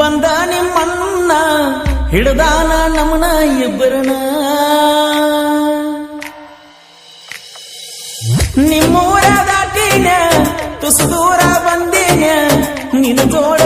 ಬಂದ ನಿಮ್ಮನ್ನ ಹಿಡ್ದಾನ ನಮನ ಇಬ್ಬರನ ನಿಮ್ಮೂರ ದಾಟಿನ ತುಸು ದೂರ ಬಂದಿನ ನಿನ್ನ ಜೋಡ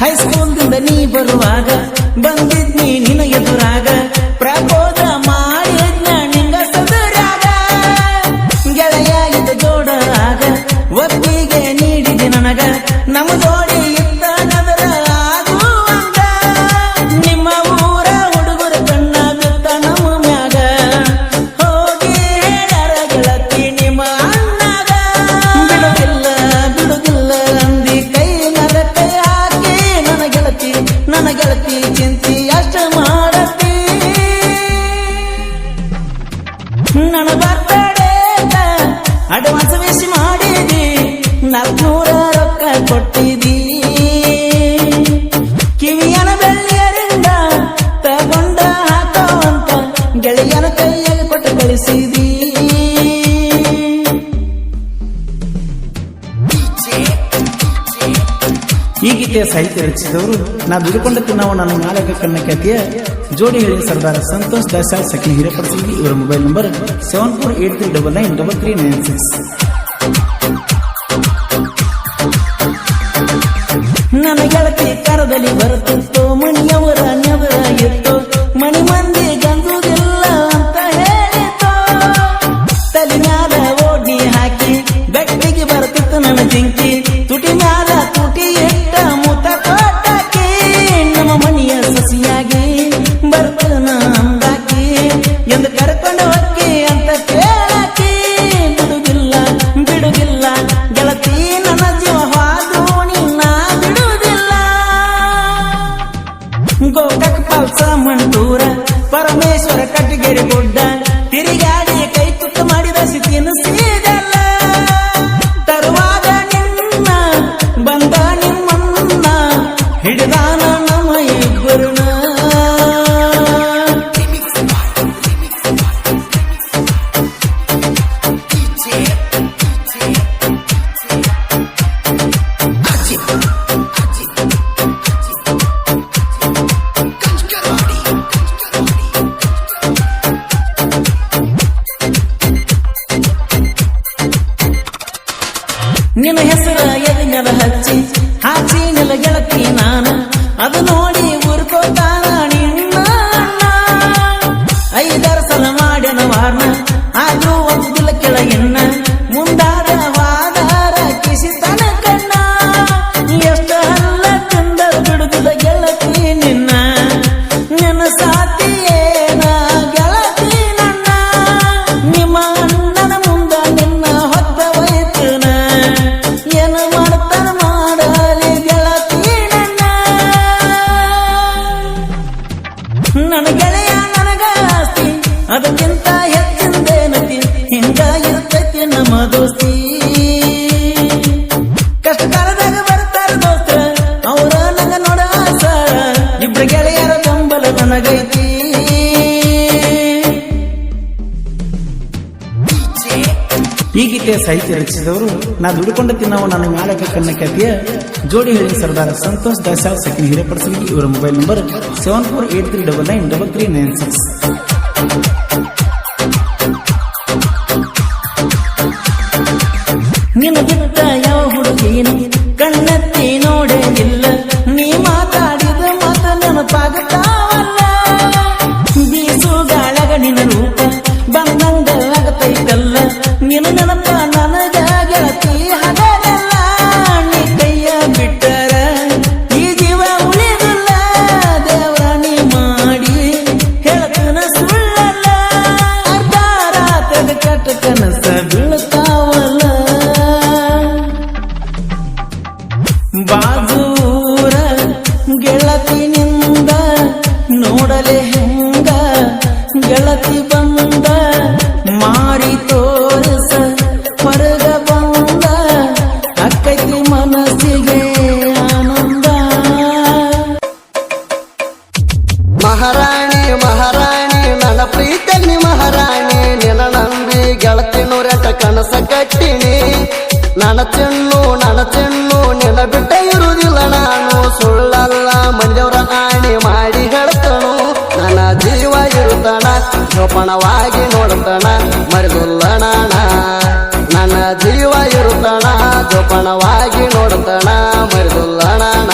ಹೈಸ್ಕೂಲ್ದಿಂದ ನೀ ಬರುವಾಗ ಬಂದಿದ್ನಿ ನಿನ ಎದುರಾಗ ಪ್ರಬೋಧ ನನ್ನ ಬರ್ತಡೇ ಅಡ್ವಾನ್ಸ್ ವಿಶ್ ಮಾಡಿದಿ. ನಾಲ್ಕೂರ ರೊಕ್ಕ ಕೊಟ್ಟಿದಿ. ಕಿವಿಯನ ಬೆಳ್ಳಿಯರಿಂದ ತಗೊಂಡ ಹಾಕೋಂತ ಗೆಳೆಯನ ಕೈಯಾಗ ಕೊಟ್ಟು ಕಳಿಸಿದಿ. ಈ ಗೀತೆಯ ಸಾಹಿತ್ಯ ರಚಿಸಿದವರು ನಾ ದುಡುಕೊಂಡ ತಿನ್ನವ ನನ್ನ ನಾಲ್ಕ ಕಣ್ಣ ಖ್ಯಾತಿಯ ಜೋಡಿ ಹೇಳಿ ಸರ್ದಾರ ಸಂತೋಷ್ ದಾಸಾಳ್ ಸಖಿ ಹಿರಪಡಿಸಿ ಇವರ mobile number seven four eight three double nine double three nine six ನನ್ನ ಗೆಳತಿ ಕರದಲ್ಲಿ ಬರುತ್ತಿತ್ತು, ಮಣಿಯವರ ನೆವರ ಇತ್ತು ಮಣಿ ಮಂದಿ ಗಂದುದಿಲ್ಲ ಅಂತ ಹೇಳಿತು ತಲೆ ಮ್ಯಾಲ ಓಡಿ ಹಾಕಿ ಬರ್ತಿತ್ತು ನನ್ನ ಜಿಂಕಿ. ತುಟಿ ಮ್ಯಾಲ ತುಟಿ ಎಟ್ಟ ಮುತ ನಿನ್ನ ಹೆಸರ ಎದಿನೆಲ ಹಚ್ಚಿ ಹಾಚಿ ನೆಲ ಗೆಳತಿ ನಾನು ಅದು ನೋಡಿ ಉರ್ಕೋತಾನ ನಿನ್ನ. ಐದಾರು ಸಲ ಮಾಡ್ಯನ ವಾರ್ನ ಆದ್ರೂ ಒಂದು ದಿಲ ಕೆಳಗಿನ್ನ ಅದಕ್ಕಿಂತ ಹೆಚ್ಚಿಂದೇನತಿ ಹಿಂಗ ಇರ್ತೈತಿ ನಮ್ಮ ದೋಸ್ತಿ. ಕಷ್ಟ ಕಾಲದಾಗ ಬರ್ತಾರ ದೋಸ್ತ, ಅವರ ನಂಗ ನೋಡ ಸಾರ ಇಬ್ರ ಗೆಳೆಯರ ಬೆಂಬಲ ನನಗೈತಿ ಈ ಗೀತೆಯ ಸಾಹಿತ್ಯ ರಚಿಸಿದವರು, ನಾ ದುಡುಕೊಂಡ ತಿನ್ನವ ನನ್ನ ಮ್ಯಾಲಕ ಕನ್ನ ಖ್ಯಾತಿಯ ಜೋಡಿ ಹೇಳಿ ಸರ್ದಾರ ಸಂತೋಷ್ ದಾಸಾವ್ ಸಖಿ ಹಿರೇಪಡಿಸಲಿ ಇವರ mobile number seven four eight three double nine double three nine six. ನಿನ್ನ ಬಿಟ್ಟ ಯಾವ ಹುಡುಗಿನ? ಕಣ್ಣತ್ತಿ ನೋಡೇ ಇಲ್ಲ. ನೀ ಮಾತಾಡಿದ ಮಾತ ನೆನಪಾಗುತ್ತಾವಲ್ಲ? ಬೀಸು ಗಾಳಗ ನಿನ್ನ ನೋಡಲೆ ಹೆಂಗ? ಗೆಳತಿ ಬಂದ, ಮಾರಿ ತೋರಿಸ, ಹೊರಗ ಬಂದ ಅಕ್ಕೈತಿ ಮನಸ್ಸಿಗೆ ಆನಂದ. ಮಹಾರಾಣಿ ಮಹಾರಾಣಿ, ನನ್ನ ಪ್ರೀತನಿ ಮಹಾರಾಣಿ, ನಿನ್ನ ನಂಬಿ ಗೆಳತಿ ನೂರೆಂಟ ಕನಸ ಕಟ್ಟಿನಿ. ನನ್ನ ಚೆನ್ನು ನನ್ನ ಚೆನ್ನು, ನಿನ್ನ ಬಿಟ್ಟ ಇರುವುದಿಲ್ಲ ನಾನು. ಸುಳ್ಳಲ್ಲ, ಮಂಜವರ ಆಣಿ ಮಾಡಿ. ಜೀವ ಇರುತ್ತಣ ಜೋಪಣವಾಗಿ ನೋಡುತ್ತಣ ಮರಿದುಲ್ಲ ನಾಣ ನನ್ನ ಜೀವ ಇರುತ್ತಣ ಜೋಪಣವಾಗಿ ನೋಡ್ತಾನ ಮರಿದುಲ್ಲ ನಾಣ